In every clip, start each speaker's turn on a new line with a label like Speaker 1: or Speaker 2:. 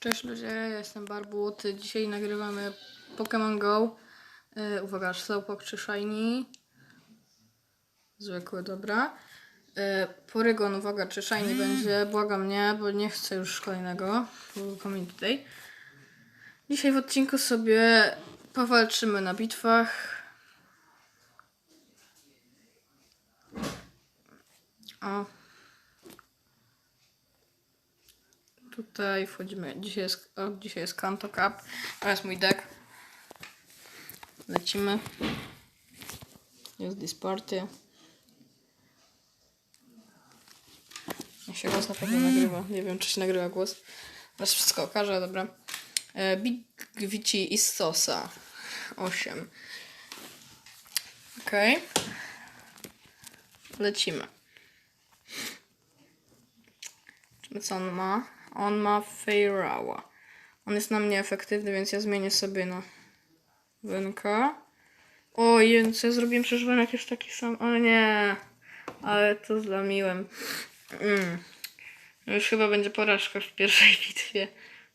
Speaker 1: Cześć ludzie, ja jestem Barbut. Dzisiaj nagrywamy Pokémon Go. Yy, uwaga, Slowpoke czy Shiny. Zwykły, dobra. Yy, Porygon, uwaga, czy Shiny będzie. Błagam nie, bo nie chcę już kolejnego. Komin tutaj. Dzisiaj w odcinku sobie powalczymy na bitwach. O, Tutaj wchodzimy. Dzisiaj jest, o, dzisiaj jest Kanto Cup. To jest mój deck. Lecimy. Jest this party. Niech się głos na pewno nagrywa. Nie wiem, czy się nagrywa głos. Teraz wszystko okaże, dobra. E, Big Vici i Sosa. 8. Okej. Lecimy. Zobaczmy, co on ma. On ma Feirawa. On jest na mnie efektywny, więc ja zmienię sobie na Wenka. Oj, co ja zrobiłem? Przecież Wenek jest taki sam. O nie. Ale to zlamiłem. Mm. No Już chyba będzie porażka w pierwszej bitwie.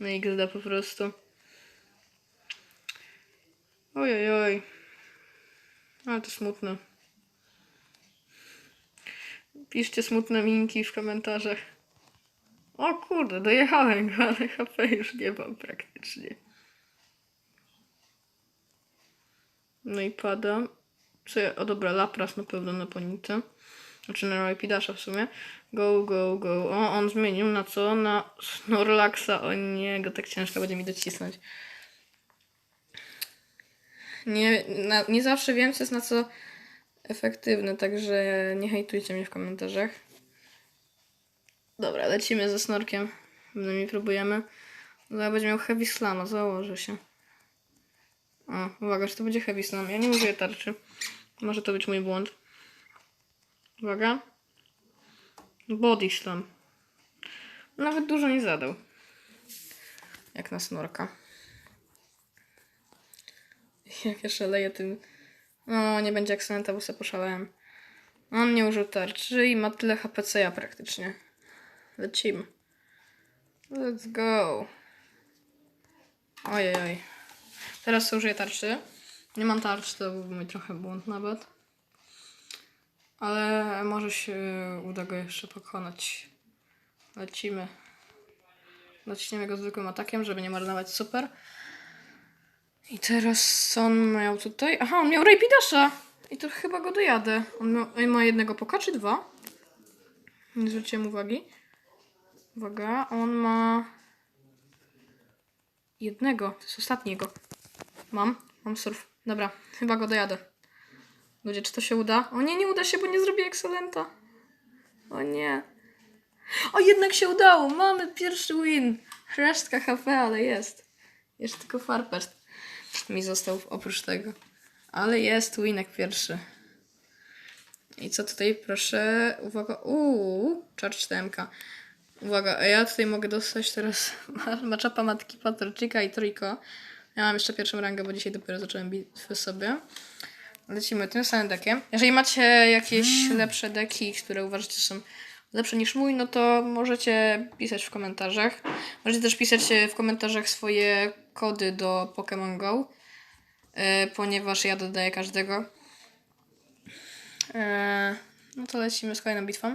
Speaker 1: Na XD po prostu. Oj, oj, oj. Ale to smutne. Piszcie smutne minki w komentarzach. O kurde, dojechałem go, ale HP już nie mam praktycznie. No i padam. Ja, o dobra, Lapras na pewno na ponicę. Znaczy na Rapidasza w sumie. Go, go, go. O, on zmienił na co? Na Snorlaxa. O nie, go tak ciężko będzie mi docisnąć. Nie, na, nie zawsze wiem, co jest na co efektywne, także nie hejtujcie mnie w komentarzach. Dobra, lecimy ze snorkiem. Przynajmniej próbujemy. Zaraz będzie miał heavy slama, założę się. O, uwaga, czy to będzie heavy slam. Ja nie użyję tarczy. Może to być mój błąd. Uwaga. Body slam. Nawet dużo nie zadał. Jak na snorka. Jak ja szaleję tym... No, nie będzie akcenta, bo sobie poszalałem. On nie użył tarczy i ma tyle HP co ja praktycznie. Lecimy. Let's go. Ojej, oj. Teraz użyję tarczy. Nie mam tarczy, to był mój trochę błąd nawet. Ale może się uda go jeszcze pokonać. Lecimy. Zaczniemy go zwykłym atakiem, żeby nie marnować super. I teraz co on miał tutaj? Aha, on miał Rapidasha! I to chyba go dojadę. On, miał, on ma jednego poka czy dwa? Nie zwróciłem uwagi. Uwaga, on ma jednego, to jest ostatniego. Mam, mam surf. Dobra, chyba go dojadę. Ludzie, czy to się uda? O nie, nie uda się, bo nie zrobię ekscelenta. O nie. O, jednak się udało. Mamy pierwszy win. Resztka HP, ale jest. Jeszcze tylko farpest mi został oprócz tego. Ale jest winek pierwszy. I co tutaj, proszę, uwaga, uuu, charge temka. Uwaga, a ja tutaj mogę dostać teraz maczapa matki Patryczka i Triko. Ja mam jeszcze pierwszą rangę, bo dzisiaj dopiero zacząłem bitwy sobie. Lecimy tym samym deckiem. Jeżeli macie jakieś lepsze deki, które uważacie są lepsze niż mój, no to możecie pisać w komentarzach. Możecie też pisać e, w komentarzach swoje kody do Pokémon Go, e, ponieważ ja dodaję każdego. E, no to lecimy z kolejną bitwą.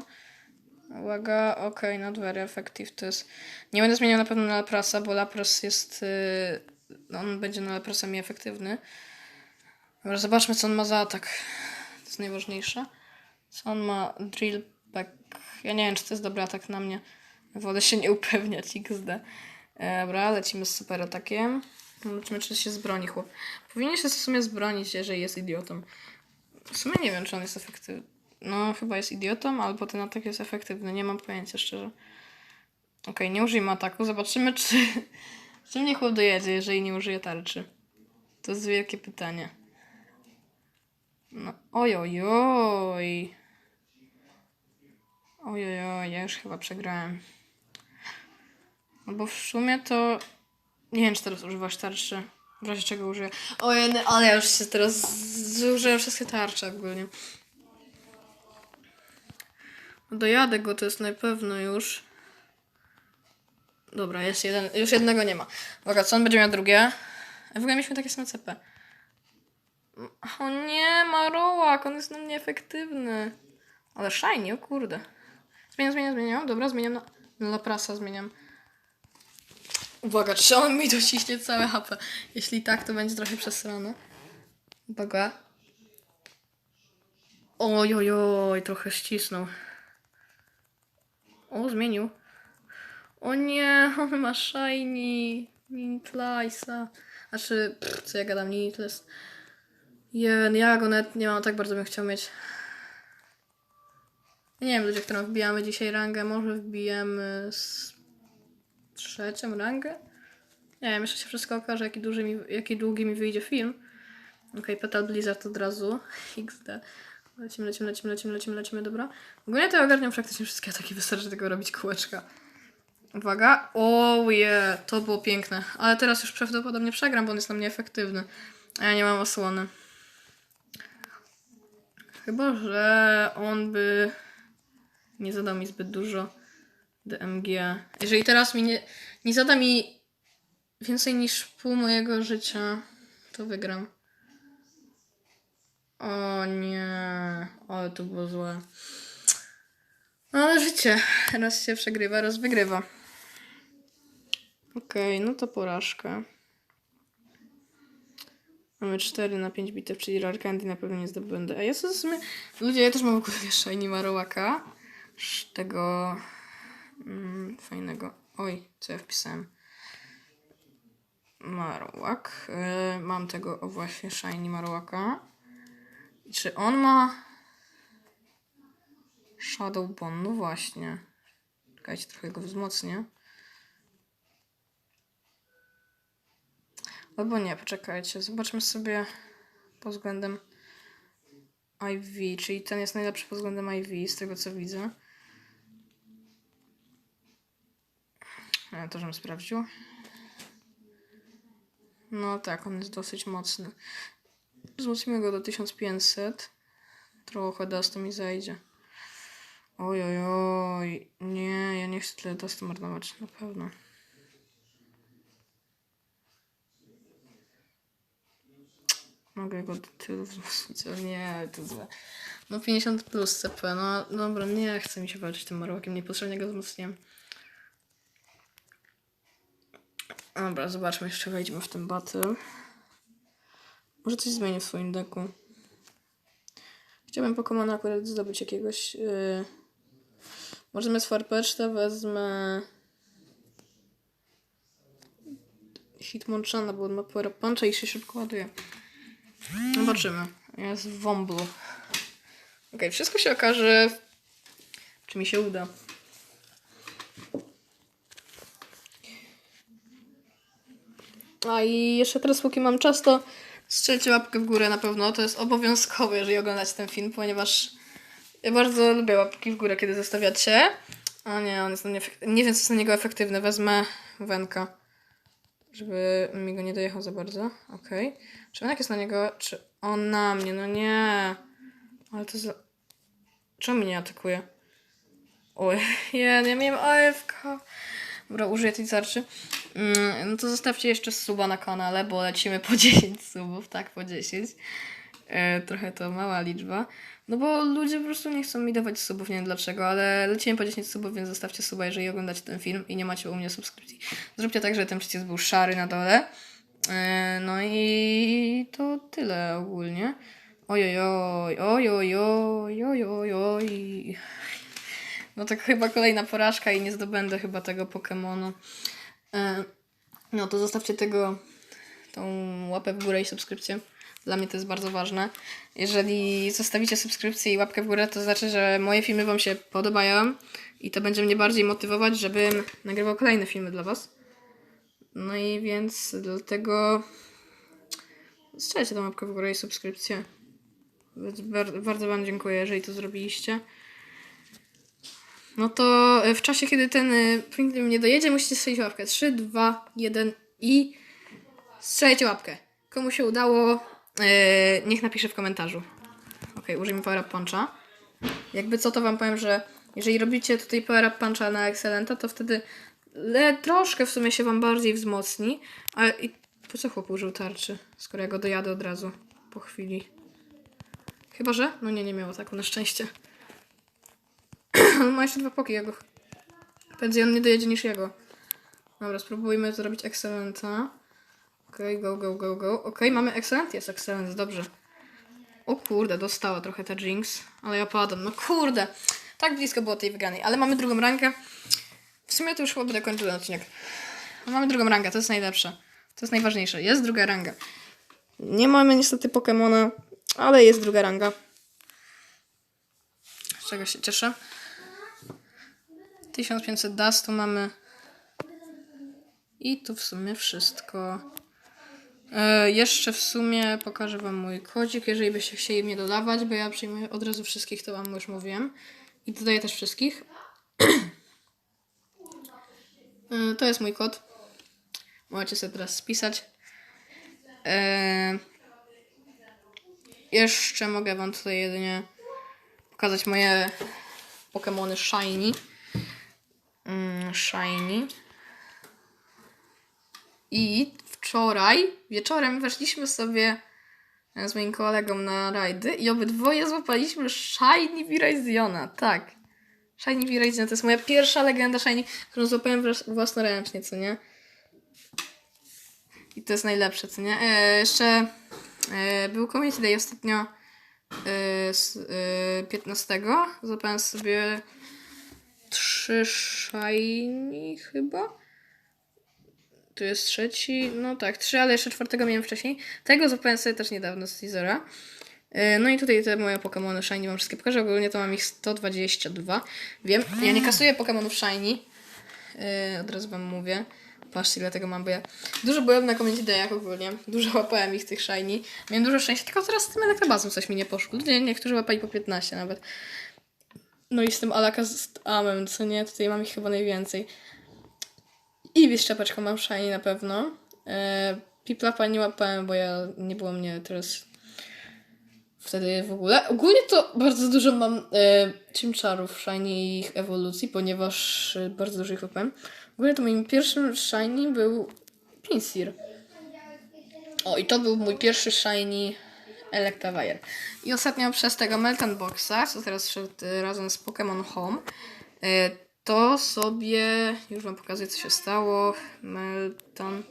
Speaker 1: Uwaga, okej, not very effective to jest... Nie będę zmieniał na pewno na Laprasa, bo Lapras jest... Yy, on będzie na Laprasa mi efektywny. Dobra, zobaczmy co on ma za atak. To jest najważniejsze. Co on ma? Drillback. Ja nie wiem, czy to jest dobry atak na mnie. Wolę się nie upewniać, XD. Dobra, lecimy z super atakiem. Zobaczymy, czy się zbroni chłop. Powinien się w sumie zbronić, jeżeli jest idiotą. W sumie nie wiem, czy on jest efektywny. No, chyba jest idiotą, albo ten atak jest efektywny. Nie mam pojęcia, szczerze. Okej, nie użyjmy ataku. Zobaczymy, czy, czy mnie chłop dojedzie, jeżeli nie użyje tarczy. To jest wielkie pytanie. No, oj, oj, oj. Oj, oj, oj, ja już chyba przegrałem. No bo w sumie to... Nie wiem, czy teraz używasz tarczy. W razie czego użyję. Ojej, ale ja już się teraz zużyłem wszystkie tarcze ogólnie. Dojadę go, to jest na pewno już. Dobra, jest jeden. Już jednego nie ma. Uwaga, co on będzie miał drugie? W ogóle mieliśmy takie same CP. O nie, Marołak, on jest na mnie efektywny. Ale shiny, o kurde. Zmieniam, zmieniam, zmieniam. Dobra, zmieniam na, na Laprasa, zmieniam. Uwaga, czy on mi dociśnie całe HP? Jeśli tak, to będzie trochę przesrane. Uwaga. Oj, oj, oj, trochę ścisnął. O, zmienił. O nie, on ma shiny. Nintlisa. Znaczy, pff, co ja gadam, Nintlis. Jeden, ja go nawet nie mam, tak bardzo bym chciał mieć. Nie wiem, ludzie, którą wbijamy dzisiaj rangę, może wbijemy z trzecią rangę? Nie wiem, jeszcze się wszystko okaże, jaki, duży mi, jaki długi mi wyjdzie film. Okej, Petal Blizzard od razu. XD. Lecimy, lecimy, lecimy, lecimy, lecimy, lecimy, dobra. Ogólnie to ja ogarniam praktycznie wszystkie ataki, wystarczy tylko robić kółeczka. Uwaga. O yeah, to było piękne. Ale teraz już prawdopodobnie przegram, bo on jest na mnie efektywny. A ja nie mam osłony. Chyba, że on by nie zadał mi zbyt dużo DMG. Jeżeli teraz mi nie, nie zada mi więcej niż pół mojego życia, to wygram. O nie, ale to było złe. No ale życie. Raz się przegrywa, raz wygrywa. Okej, no to porażka. Mamy 4 na 5 bitew, czyli Rare na pewno nie zdobędę. A ja sobie w sumie... Ludzie, ja też mam w ogóle Shiny Marowaka. Tego... Mm, fajnego... Oj, co ja wpisałem? Marowak. Yy, mam tego, o właśnie, Shiny Marowaka. Czy on ma... Shadow Bone? No właśnie. Czekajcie, trochę go wzmocnię. Albo nie, poczekajcie. Zobaczmy sobie pod względem IV, czyli ten jest najlepszy pod względem IV, z tego co widzę. Ja to żebym sprawdził. No tak, on jest dosyć mocny. Wzmocnimy go do 1500. Trochę dustu mi zajdzie. Oj, oj, oj. Nie, ja nie chcę tyle dustu marnować, na pewno. Mogę go do tylu wzmocnić, ale nie, to złe. No 50 plus CP, no dobra, nie chcę mi się walczyć tym marłokiem, niepotrzebnie go wzmocniłem. Dobra, zobaczmy, jeszcze wejdziemy w ten battle. Może coś zmienię w swoim deku. Chciałbym Pokemona akurat zdobyć jakiegoś... Yy... Może zamiast Farfetch'ta wezmę... Hitmonchana, bo on ma Power Puncha i się szybko ładuje. Zobaczymy. Jest w Womblu. Okej, wszystko się okaże, czy mi się uda. A i jeszcze teraz, póki mam czas, to strzelcie łapkę w górę na pewno. To jest obowiązkowe, jeżeli oglądacie ten film, ponieważ ja bardzo lubię łapki w górę, kiedy zostawiacie. A nie, on jest na Nie wiem, co jest na niego efektywne. Wezmę Wenka, żeby mi go nie dojechał za bardzo. Okej. Czy Wenek jest na niego, czy on na mnie? No nie. Ale to za... Czemu mnie nie atakuje? Oj, ja nie miałem AFK. Dobra, użyję tej tarczy. Mm, no to zostawcie jeszcze suba na kanale, bo lecimy po 10 subów, tak, po 10. E, trochę to mała liczba. No bo ludzie po prostu nie chcą mi dawać subów, nie wiem dlaczego, ale lecimy po 10 subów, więc zostawcie suba, jeżeli oglądacie ten film i nie macie u mnie subskrypcji. Zróbcie tak, żeby ten przycisk był szary na dole. E, no i to tyle ogólnie. Ojojoj, ojojoj, ojojoj. No to chyba kolejna porażka i nie zdobędę chyba tego Pokemonu. E, No to zostawcie tego, tą łapę w górę i subskrypcję. Dla mnie to jest bardzo ważne. Jeżeli zostawicie subskrypcję i łapkę w górę, to znaczy, że moje filmy Wam się podobają i to będzie mnie bardziej motywować, żebym nagrywał kolejne filmy dla Was. No i więc dlatego strzelcie tą łapkę w górę i subskrypcję. Bardzo Wam dziękuję, jeżeli to zrobiliście. No to w czasie, kiedy ten y, film nie dojedzie, musicie strzelić łapkę. 3, 2, 1 i strzelajcie łapkę. Komu się udało, yy, niech napisze w komentarzu. Ok, użyjmy Power Up Puncha. Jakby co, to wam powiem, że jeżeli robicie tutaj Power Up Puncha na Excellenta, to wtedy le, troszkę w sumie się wam bardziej wzmocni, ale i po co chłop użył tarczy, skoro ja go dojadę od razu po chwili? Chyba, że? No nie, nie miał ataku, na szczęście. On ma jeszcze dwa poki, ja go... Prędzej on nie dojedzie niż jego. Dobra, spróbujmy zrobić Excellenta. Okej, go, go, go, go. Okej, mamy Excellent, jest Excellent, dobrze. O kurde, dostała trochę ta Jinx, ale ja padam. No kurde, tak blisko było tej wygranej, ale mamy drugą rangę. W sumie to już chyba będę kończył ten odcinek. Mamy drugą rangę, to jest najlepsze. To jest najważniejsze. Jest druga ranga. Nie mamy niestety Pokemona, ale jest druga ranga. Z czego się cieszę. 1500 dustu mamy. I tu w sumie wszystko. E, jeszcze w sumie pokażę wam mój kodzik, jeżeli byście chcieli mnie dodawać, bo ja przyjmuję od razu wszystkich, to wam już mówiłem. I dodaję też wszystkich. E, to jest mój kod. Możecie sobie teraz spisać. E, jeszcze mogę wam tutaj jedynie pokazać moje Pokémony Shiny. Mm, shiny. I wczoraj wieczorem weszliśmy sobie e, z moim kolegą na rajdy i obydwoje złapaliśmy Shiny Viriziona. Tak. Shiny Virizion to jest moja pierwsza legenda Shiny, którą złapałem własnoręcznie, co nie? I to jest najlepsze, co nie? E, jeszcze e, był Community Day ostatnio e, z, e, 15. Złapałem sobie trzy Shiny chyba. Tu jest trzeci, no tak, trzy, ale jeszcze czwartego miałem wcześniej. Tego złapałem sobie też niedawno z teasera. Yy, No i tutaj te moje Pokémony Shiny wam wszystkie pokażę. Ogólnie to mam ich 122. Wiem, ja nie kasuję Pokémonów Shiny. Yy, od razu wam mówię. Patrzcie, ile tego mam, bo ja dużo byłem na Community Dayach ogólnie. Dużo łapałem ich tych Shiny. Miałem dużo szczęścia, tylko teraz z tym elektrobazem coś mi nie poszło. Ludzie, niektórzy łapali po 15 nawet. No i z tym Alakazamem, co nie? Tutaj mam ich chyba najwięcej. I z czapeczką mam shiny na pewno. E, Piplapa nie łapałem, bo ja nie było mnie teraz wtedy w ogóle. Ogólnie to bardzo dużo mam e, czarów shiny i ich ewolucji, ponieważ e, bardzo dużo ich łapałem. W ogóle to moim pierwszym shiny był Pinsir. O, i to był mój pierwszy shiny Electivire. I ostatnio przez tego Melton Boxa, co teraz szedł e, razem z Pokémon Home, e, to sobie już wam pokazuję, co się stało. Melton.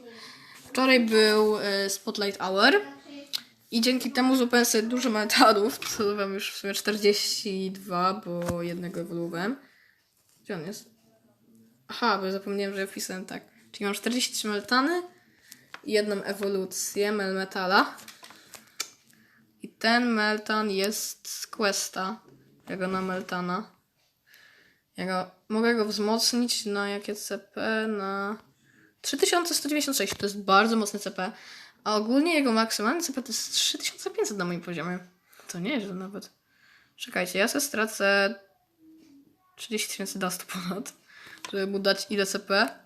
Speaker 1: Wczoraj był e, Spotlight Hour. I dzięki temu złapałem sobie dużo metalów. Co wam już w sumie 42, bo jednego ewoluowałem. Gdzie on jest? Aha, bo zapomniałem, że ja wpisałem tak. Czyli mam 43 meltany i jedną ewolucję melmetala. Ten meltan jest z questa. Jego na meltana. Ja go, mogę go wzmocnić na jakie CP? Na 3196. To jest bardzo mocny CP. A ogólnie jego maksymalny CP to jest 3500 na moim poziomie. To nieźle nawet. Czekajcie, ja sobie stracę 30 tysięcy dustu ponad, żeby mu dać ile CP?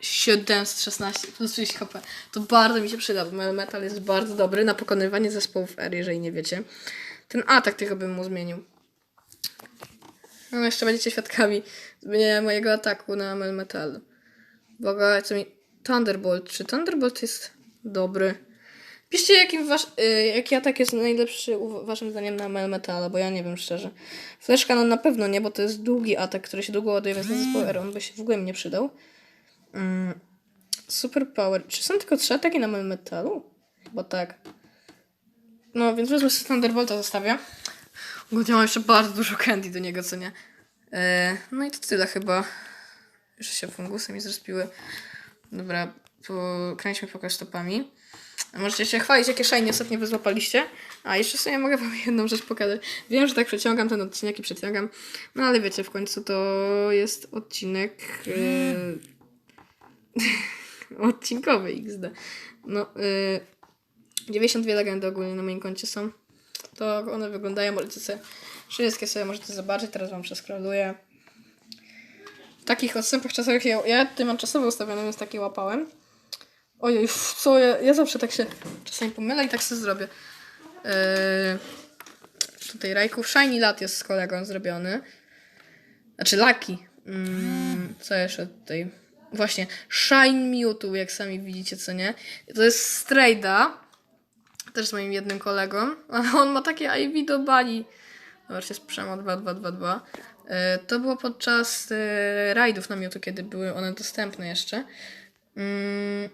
Speaker 1: 716 plus 30 HP. To bardzo mi się przyda, bo metal jest bardzo dobry na pokonywanie zespołów R, jeżeli nie wiecie. Ten atak tylko bym mu zmienił. No jeszcze będziecie świadkami zmieniania mojego ataku na Melmetal. Boga, co mi... Thunderbolt. Czy Thunderbolt jest dobry? Piszcie, jakim wasz, y, jaki atak jest najlepszy waszym zdaniem na Melmetala, bo ja nie wiem szczerze. Flash Cannon na pewno nie, bo to jest długi atak, który się długo ładuje, więc na zespół R on by się w ogóle mi nie przydał. Mm. Super Power. Czy są tylko trzy ataki na Melmetalu? Chyba tak. No, więc wezmę sobie Thunderbolta, zostawię. Ogólnie mam jeszcze bardzo dużo candy do niego, co nie? E, no i to tyle chyba. Już się fungusy mi zrespiły. Dobra, kręćmy pokaż stopami. Możecie się chwalić, jakie shiny ostatnio wy złapaliście. A jeszcze sobie mogę wam jedną rzecz pokazać. Wiem, że tak przeciągam ten odcinek i przeciągam. No ale wiecie, w końcu to jest odcinek... E, odcinkowy XD. No, e, 92 legendy ogólnie na moim koncie są. To one wyglądają, możecie sobie wszystkie sobie możecie zobaczyć, teraz wam przeskroluję. W takich odstępach czasowych, ja, ja tutaj mam czasowo ustawione, więc takie łapałem. Ojej, co ja, ja zawsze tak się czasami pomylę i tak sobie zrobię. Yy, tutaj Rajków Shiny Lat jest z kolegą zrobiony. Znaczy Lucky. Mm, co jeszcze tutaj? Właśnie, Shine Mewtwo, jak sami widzicie, co nie? To jest Strayda, też z moim jednym kolegą, ale on ma takie IV do bani. Zobaczcie, z Przemo 2222. E, To było podczas e, rajdów na Mewtwo, kiedy były one dostępne jeszcze. Mm.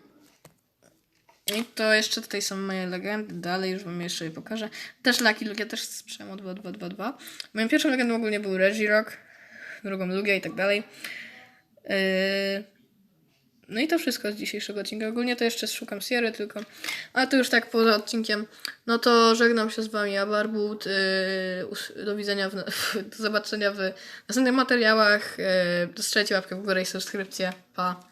Speaker 1: I to jeszcze tutaj są moje legendy. Dalej już wam jeszcze je pokażę. Też Lucky Luke, ja też z Przemo 2222. Moją pierwszą legendą ogólnie był Regirock, drugą Lugia i tak dalej. Yy, No i to wszystko z dzisiejszego odcinka. Ogólnie to jeszcze szukam Sierry tylko. Ale to już tak poza odcinkiem. No to żegnam się z wami, ja Barbut. Yy, do widzenia, w, do zobaczenia w następnych materiałach. Yy, łapkę w górę i subskrypcję. Pa.